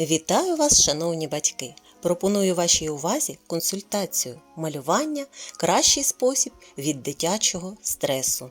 Вітаю вас, шановні батьки! Пропоную вашій увазі консультацію малювання кращий спосіб від дитячого стресу.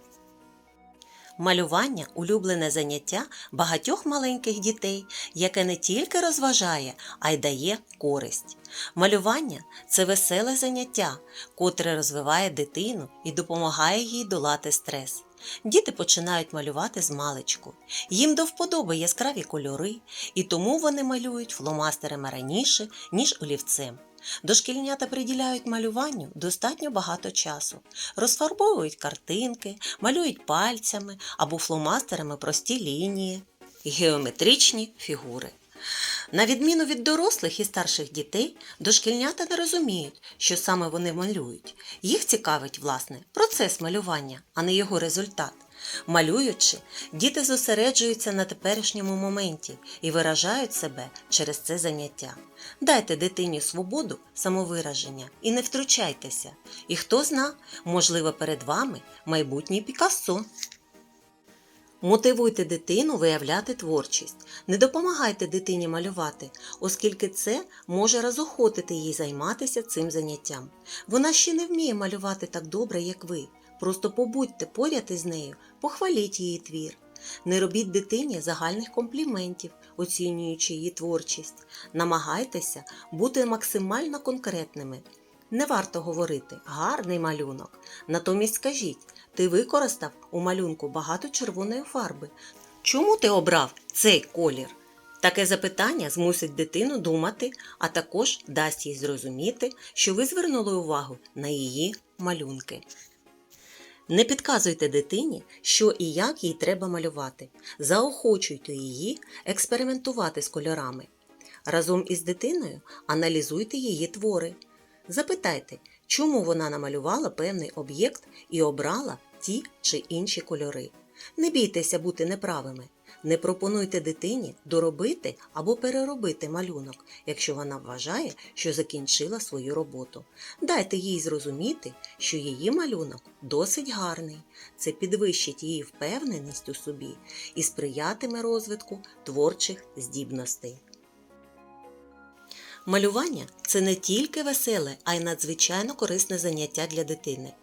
Малювання улюблене заняття багатьох маленьких дітей, яке не тільки розважає, а й дає користь. Малювання це веселе заняття, котре розвиває дитину і допомагає їй долати стрес. Діти починають малювати з маличку. Їм до вподоби яскраві кольори, і тому вони малюють фломастерами раніше, ніж олівцем. Дошкільнята приділяють малюванню достатньо багато часу, розфарбовують картинки, малюють пальцями або фломастерами прості лінії, геометричні фігури. На відміну від дорослих і старших дітей, дошкільнята не розуміють, що саме вони малюють. Їх цікавить, власне, процес малювання, а не його результат. Малюючи, діти зосереджуються на теперішньому моменті і виражають себе через це заняття. Дайте дитині свободу самовираження і не втручайтеся. І хто зна, можливо, перед вами майбутній Пікассо. Мотивуйте дитину виявляти творчість. Не допомагайте дитині малювати, оскільки це може розохотити їй займатися цим заняттям. Вона ще не вміє малювати так добре, як ви. Просто побудьте поряд із нею, похваліть її твір. Не робіть дитині загальних компліментів, оцінюючи її творчість. Намагайтеся бути максимально конкретними. Не варто говорити гарний малюнок. Натомість скажіть, ти використав у малюнку багато червоної фарби. Чому ти обрав цей колір? Таке запитання змусить дитину думати, а також дасть їй зрозуміти, що ви звернули увагу на її малюнки. Не підказуйте дитині, що і як їй треба малювати. Заохочуйте її експериментувати з кольорами. Разом із дитиною аналізуйте її твори. Запитайте, чому вона намалювала певний об'єкт і обрала ті чи інші кольори. Не бійтеся бути неправими. Не пропонуйте дитині доробити або переробити малюнок, якщо вона вважає, що закінчила свою роботу. Дайте їй зрозуміти, що її малюнок досить гарний. Це підвищить її впевненість у собі і сприятиме розвитку творчих здібностей. Малювання це не тільки веселе, а й надзвичайно корисне заняття для дитини.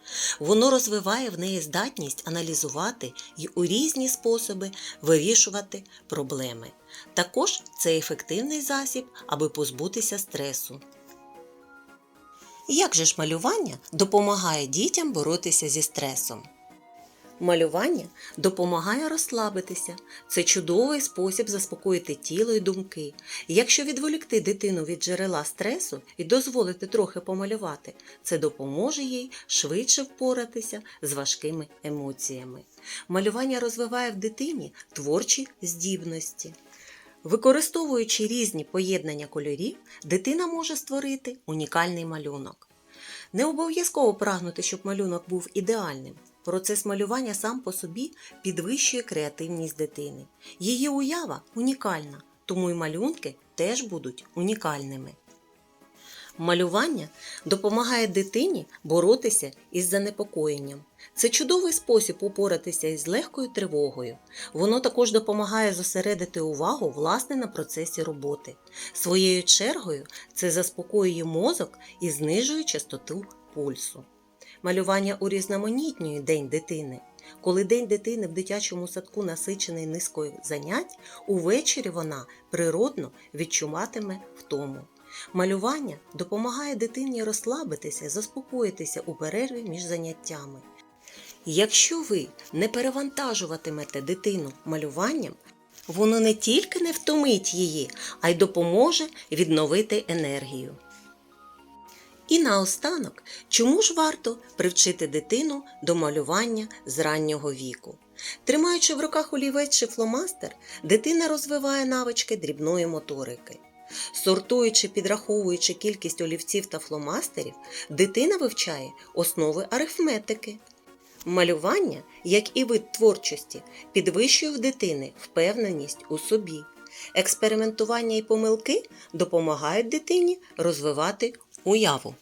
Воно розвиває в неї здатність аналізувати і у різні способи вирішувати проблеми. Також це ефективний засіб, аби позбутися стресу. Як же ж малювання допомагає дітям боротися зі стресом? Малювання допомагає розслабитися. Це чудовий спосіб заспокоїти тіло і думки. Якщо відволікти дитину від джерела стресу і дозволити трохи помалювати, це допоможе їй швидше впоратися з важкими емоціями. Малювання розвиває в дитині творчі здібності. Використовуючи різні поєднання кольорів, дитина може створити унікальний малюнок. Не обов'язково прагнути, щоб малюнок був ідеальним. Процес малювання сам по собі підвищує креативність дитини. Її уява унікальна, тому й малюнки теж будуть унікальними. Малювання допомагає дитині боротися із занепокоєнням. Це чудовий спосіб упоратися із легкою тривогою. Воно також допомагає зосередити увагу власне на процесі роботи. Своєю чергою це заспокоює мозок і знижує частоту пульсу. Малювання урізноманітнює день дитини. Коли день дитини в дитячому садку насичений низкою занять, увечері вона природно відчуватиме втому. Малювання допомагає дитині розслабитися, заспокоїтися у перерві між заняттями. Якщо ви не перевантажуватимете дитину малюванням, воно не тільки не втомить її, а й допоможе відновити енергію. І наостанок, чому ж варто привчити дитину до малювання з раннього віку? Тримаючи в руках олівець чи фломастер, дитина розвиває навички дрібної моторики. Сортуючи, підраховуючи кількість олівців та фломастерів, дитина вивчає основи арифметики. Малювання, як і вид творчості, підвищує в дитини впевненість у собі. Експериментування і помилки допомагають дитині розвивати уяву.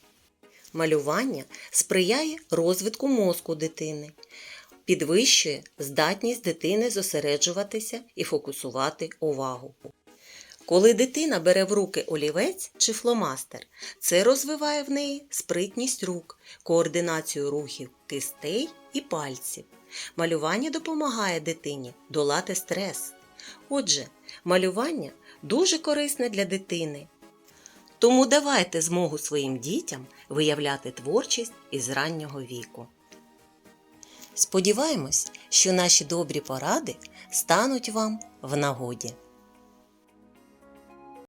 Малювання сприяє розвитку мозку дитини, підвищує здатність дитини зосереджуватися і фокусувати увагу. Коли дитина бере в руки олівець чи фломастер, це розвиває в неї спритність рук, координацію рухів кистей і пальців. Малювання допомагає дитині долати стрес. Отже, малювання дуже корисне для дитини. Тому давайте змогу своїм дітям виявляти творчість із раннього віку. Сподіваємось, що наші добрі поради стануть вам в нагоді.